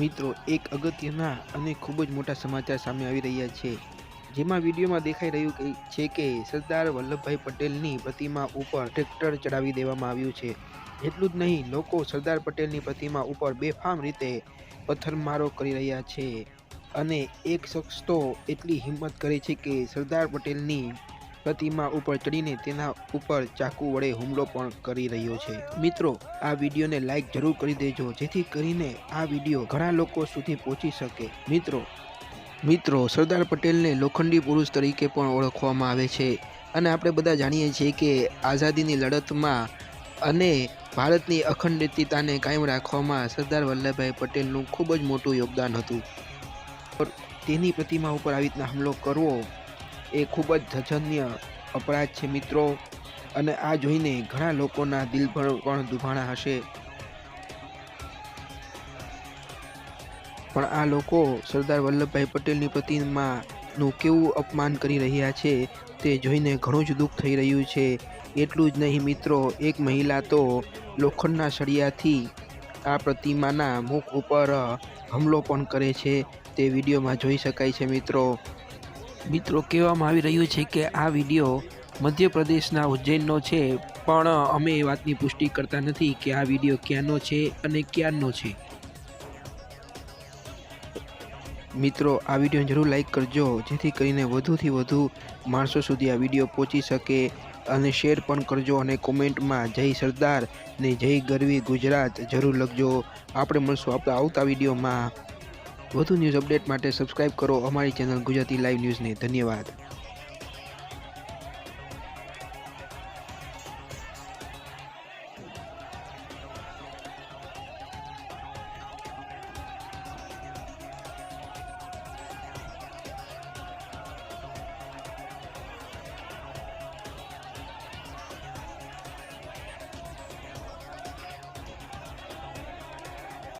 મિત્રો, એક અગત્યના અને ખૂબ જ મોટા સમાચાર સામે આવી રહ્યા છે. જેમાં વિડીયોમાં દેખાઈ રહ્યું છે કે સરદાર વલ્લભભાઈ પટેલની પ્રતિમા ઉપર ટ્રેક્ટર ચડાવી દેવામાં આવ્યું છે. એટલું જ નહીં, લોકો સરદાર પટેલની પ્રતિમા ઉપર બેફામ રીતે પથ્થરમારો કરી રહ્યા છે. અને એક શખ્સ તો એટલી હિંમત કરે છે કે સરદાર પટેલની પ્રતિમા ઉપર ચડીને તેના ઉપર ચાકુ વડે હુમલો પણ કરી રહ્યો છે. મિત્રો, આ વિડીયોને લાઈક જરૂર કરી દેજો, જેથી કરીને આ વીડિયો ઘણા લોકો સુધી પહોંચી શકે. મિત્રો મિત્રો, સરદાર પટેલને લોખંડી પુરુષ તરીકે પણ ઓળખવામાં આવે છે. અને આપણે બધા જાણીએ છીએ કે આઝાદીની લડતમાં અને ભારતની અખંડિતતાને કાયમ રાખવામાં સરદાર વલ્લભભાઈ પટેલનું ખૂબ જ મોટું યોગદાન હતું. તેની પ્રતિમા ઉપર આવી રીતના હુમલો કરવો એ ખૂબ જ જજન્ય અપરાધ છે મિત્રો. અને આ જોઈને ઘણા લોકોના દિલ પણ દુભાણા હશે. પણ આ લોકો સરદાર વલ્લભભાઈ પટેલની પ્રતિમાનું કેવું અપમાન કરી રહ્યા છે તે જોઈને ઘણું જ દુઃખ થઈ રહ્યું છે. એટલું જ નહીં મિત્રો, એક મહિલા તો લોખંડના સળિયાથી આ પ્રતિમાના મુખ ઉપર હુમલો પણ કરે છે. તે વિડીયોમાં જોઈ શકાય છે મિત્રો. મિત્રો, કહેવામાં આવી રહ્યું છે કે આ વીડિયો મધ્યપ્રદેશના ઉજ્જૈનનો છે, પણ અમે એ વાતની પુષ્ટિ કરતા નથી કે આ વીડિયો ક્યાંનો છે અને ક્યારનો છે. મિત્રો, આ વીડિયો જરૂર લાઈક કરજો, જેથી કરીને વધુથી વધુ માણસો સુધી આ વીડિયો પહોંચી શકે અને શેર પણ કરજો અને કોમેન્ટમાં જય સરદાર ને જય ગરવી ગુજરાત જરૂર લખજો. આપણે મળશું આપણા આવતા વિડીયોમાં. વધુ ન્યૂઝ અપડેટ માટે સબસ્ક્રાઇબ કરો અમારી ચેનલ ગુજરાતી લાઈવ ન્યૂઝને ધન્યવાદ.